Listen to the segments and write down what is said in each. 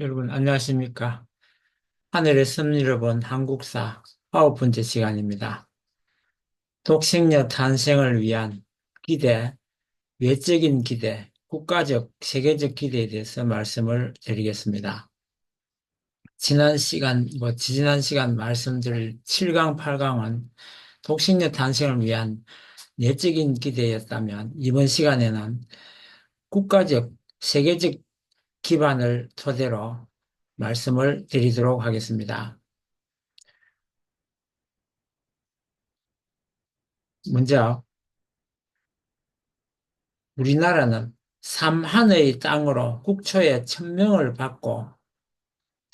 여러분, 안녕하십니까? 하늘의 섭리를 본 한국사 아홉 번째 시간입니다. 독생녀 탄생을 위한 기대, 외적인 기대, 국가적, 세계적 기대에 대해서 말씀을 드리겠습니다. 지난 시간, 뭐, 지난 시간 말씀드릴 7강, 8강은 독생녀 탄생을 위한 내적인 기대였다면, 이번 시간에는 국가적, 세계적 기반을 토대로 말씀을 드리도록 하겠습니다. 먼저 우리나라는 삼한의 땅으로 국초에 천명을 받고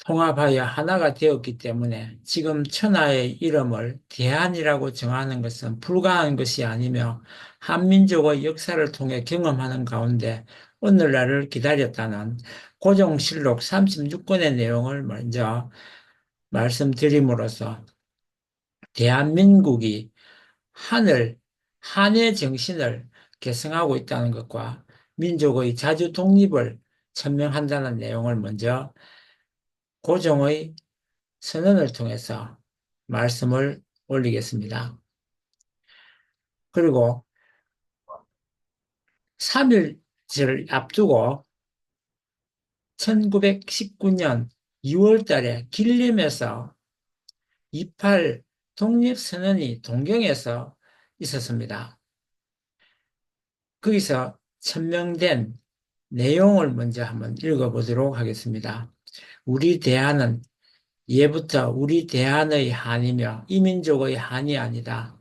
통합하여 하나가 되었기 때문에 지금 천하의 이름을 대한이라고 정하는 것은 불가한 것이 아니며 한민족의 역사를 통해 경험하는 가운데 오늘날을 기다렸다는 고종실록 36권의 내용을 먼저 말씀드림으로써 대한민국이 한을, 한의 정신을 계승하고 있다는 것과 민족의 자주 독립을 천명한다는 내용을 먼저 고종의 선언을 통해서 말씀을 올리겠습니다. 그리고 3일절을 앞두고 1919년 2월 달에 길림에서 28 독립선언이 동경에서 있었습니다. 거기서 천명된 내용을 먼저 한번 읽어보도록 하겠습니다. 우리 대한은 예부터 우리 대한의 한이며 이민족의 한이 아니다.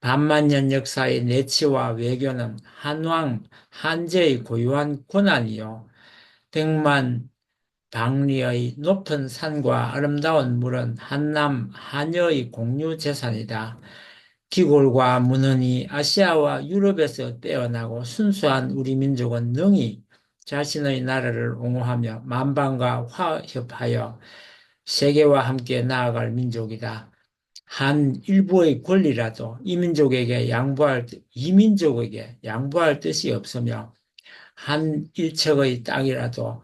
반만년 역사의 내치와 외교는 한왕, 한제의 고유한 권한이요. 백만 방리의 높은 산과 아름다운 물은 한남, 한여의 공유 재산이다. 기골과 문헌이 아시아와 유럽에서 빼어나고 순수한 우리 민족은 능히 자신의 나라를 옹호하며 만방과 화협하여 세계와 함께 나아갈 민족이다. 한 일부의 권리라도 이 민족에게 양보할 이 민족에게 양보할 뜻이 없으며 한 일척의 땅이라도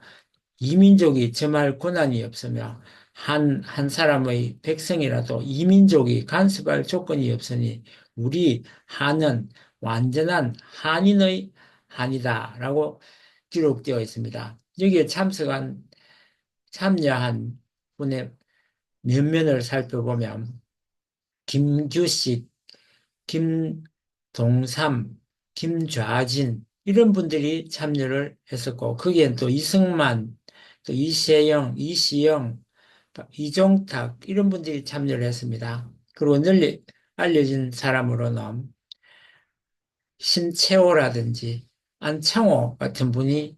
이 민족이 점할 권한이 없으며 한, 한 사람의 백성이라도 이 민족이 간섭할 조건이 없으니 우리 한은 완전한 한인의 한이다 라고 기록되어 있습니다. 여기에 참석한 참여한 분의 면면을 살펴보면 김규식, 김동삼, 김좌진 이런 분들이 참여를 했었고 거기엔 또 이승만, 또 이세영, 이시영, 이종탁 이런 분들이 참여를 했습니다. 그리고 널리 알려진 사람으로는 신채호라든지 안창호 같은 분이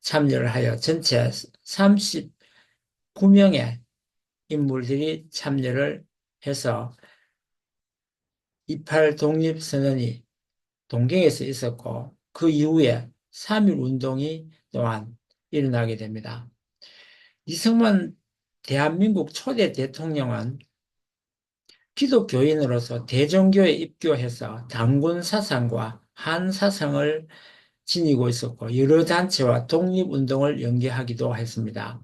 참여를 하여 전체 39명의 인물들이 참여를 해서 28 독립선언이 동경에서 있었고 그 이후에 3.1 운동이 또한 일어나게 됩니다. 이승만 대한민국 초대 대통령은 기독교인으로서 대종교에 입교해서 당군 사상과 한 사상을 지니고 있었고 여러 단체와 독립운동을 연계하기도 했습니다.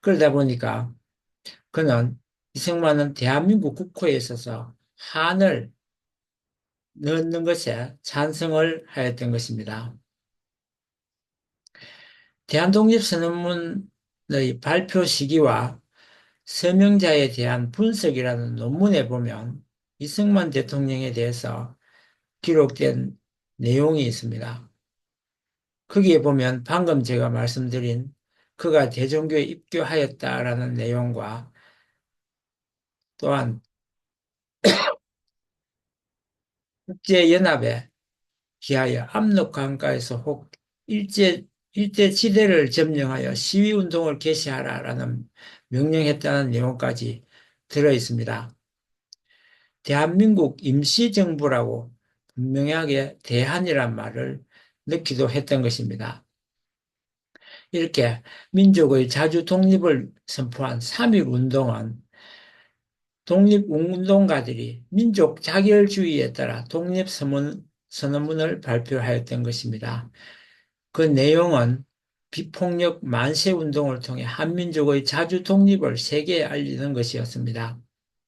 그러다 보니까 그는 이승만은 대한민국 국호에 있어서 한을 넣는 것에 찬성을 하였던 것입니다. 대한독립선언문의 발표 시기와 서명자에 대한 분석이라는 논문에 보면 이승만 대통령에 대해서 기록된 내용이 있습니다. 거기에 보면 방금 제가 말씀드린 그가 대종교에 입교하였다라는 내용과 또한 국제연합에 기하여 압록강가에서 혹 일제, 일대 지대를 점령하여 시위운동을 개시하라라는 명령했다는 내용까지 들어 있습니다. 대한민국 임시정부라고 분명하게 대한이란 말을 넣기도 했던 것입니다. 이렇게 민족의 자주 독립을 선포한 3.1 운동은 독립운동가들이 민족 자결주의에 따라 독립선언문을 발표하였던 것입니다. 그 내용은 비폭력 만세 운동을 통해 한민족의 자주 독립을 세계에 알리는 것이었습니다.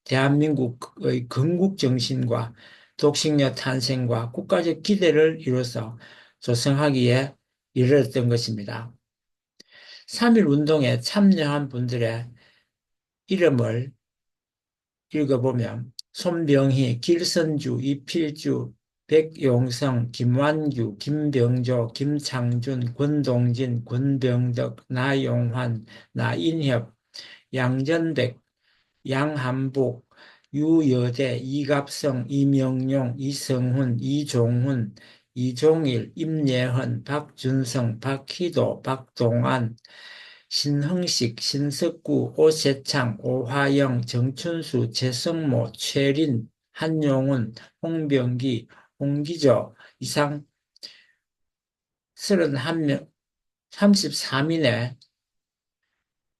대한민국의 건국 정신과 독식녀 탄생과 국가적 기대를 이뤄서 조성하기에 이르렀던 것입니다. 3.1 운동에 참여한 분들의 이름을 읽어보면 손병희, 길선주, 이필주, 백용성, 김완규, 김병조, 김창준, 권동진, 권병덕, 나용환, 나인협, 양전백, 양한복, 유여대, 이갑성, 이명용, 이성훈, 이종훈, 이종일, 임예헌, 박준성, 박희도, 박동안, 신흥식, 신석구, 오세창, 오화영, 정춘수, 재성모, 최린, 한용훈, 홍병기, 홍기조 이상 31명, 33인의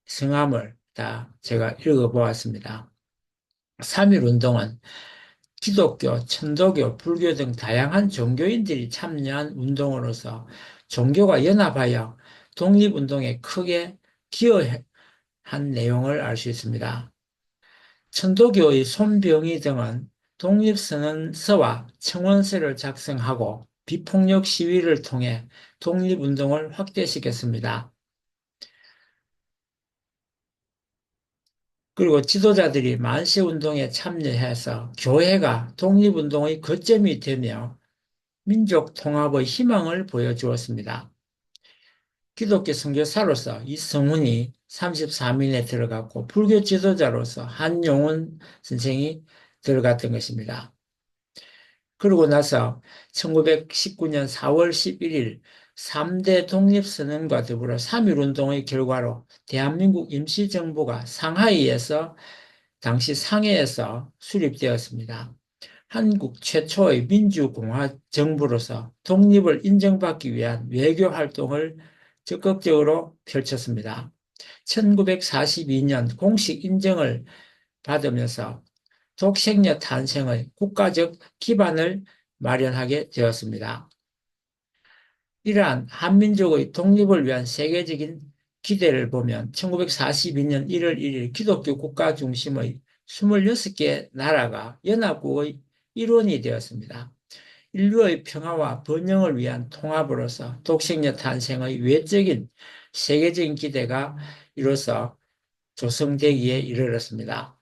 성함을 다 제가 읽어보았습니다. 3.1 운동은 기독교, 천도교, 불교 등 다양한 종교인들이 참여한 운동으로서 종교가 연합하여 독립운동에 크게 기여한 내용을 알 수 있습니다. 천도교의 손병희 등은 독립선언서와 청원서를 작성하고 비폭력 시위를 통해 독립운동을 확대시켰습니다. 그리고 지도자들이 만세 운동에 참여해서 교회가 독립운동의 거점이 되며 민족 통합의 희망을 보여주었습니다. 기독교 선교사로서 이성훈이 33인에 들어갔고 불교 지도자로서 한용운 선생이 들어갔던 것입니다. 그러고 나서 1919년 4월 11일 3대 독립선언과 더불어 3.1운동의 결과로 대한민국 임시정부가 상하이에서 당시 상해에서 수립되었습니다. 한국 최초의 민주공화 정부로서 독립을 인정받기 위한 외교 활동을 적극적으로 펼쳤습니다. 1942년 공식 인정을 받으면서 독생녀 탄생의 국가적 기반을 마련하게 되었습니다. 이러한 한민족의 독립을 위한 세계적인 기대를 보면 1942년 1월 1일 기독교 국가 중심의 26개 나라가 연합국의 일원이 되었습니다. 인류의 평화와 번영을 위한 통합으로서 독생녀 탄생의 외적인 세계적인 기대가 이로써 조성되기에 이르렀습니다.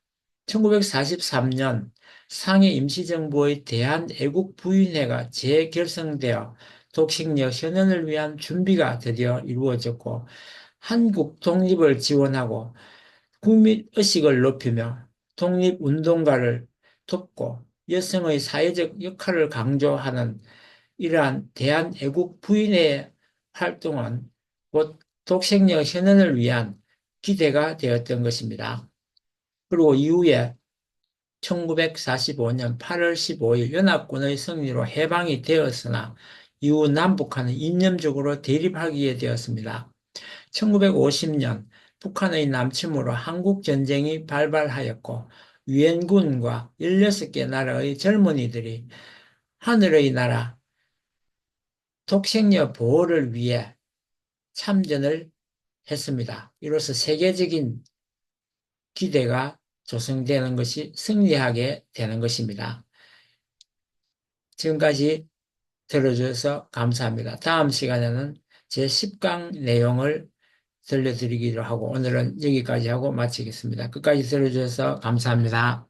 1943년 상해 임시정부의 대한애국 부인회가 재결성되어 독식녀 현현을 위한 준비가 드디어 이루어졌고 한국 독립을 지원하고 국민의식을 높이며 독립운동가를 돕고 여성의 사회적 역할을 강조하는 이러한 대한애국 부인의 활동은 곧 독생녀 현현을 위한 기대가 되었던 것입니다. 그리고 이후에 1945년 8월 15일 연합군의 승리로 해방이 되었으나 이후 남북한은 이념적으로 대립하게 되었습니다. 1950년 북한의 남침으로 한국전쟁이 발발하였고 유엔군과 16개 나라의 젊은이들이 하늘의 나라 독생녀 보호를 위해 참전을 했습니다. 이로써 세계적인 기대가 조성되는 것이 승리하게 되는 것입니다. 지금까지 들어주셔서 감사합니다. 다음 시간에는 제 10강 내용을 들려드리기로 하고 오늘은 여기까지 하고 마치겠습니다. 끝까지 들어주셔서 감사합니다.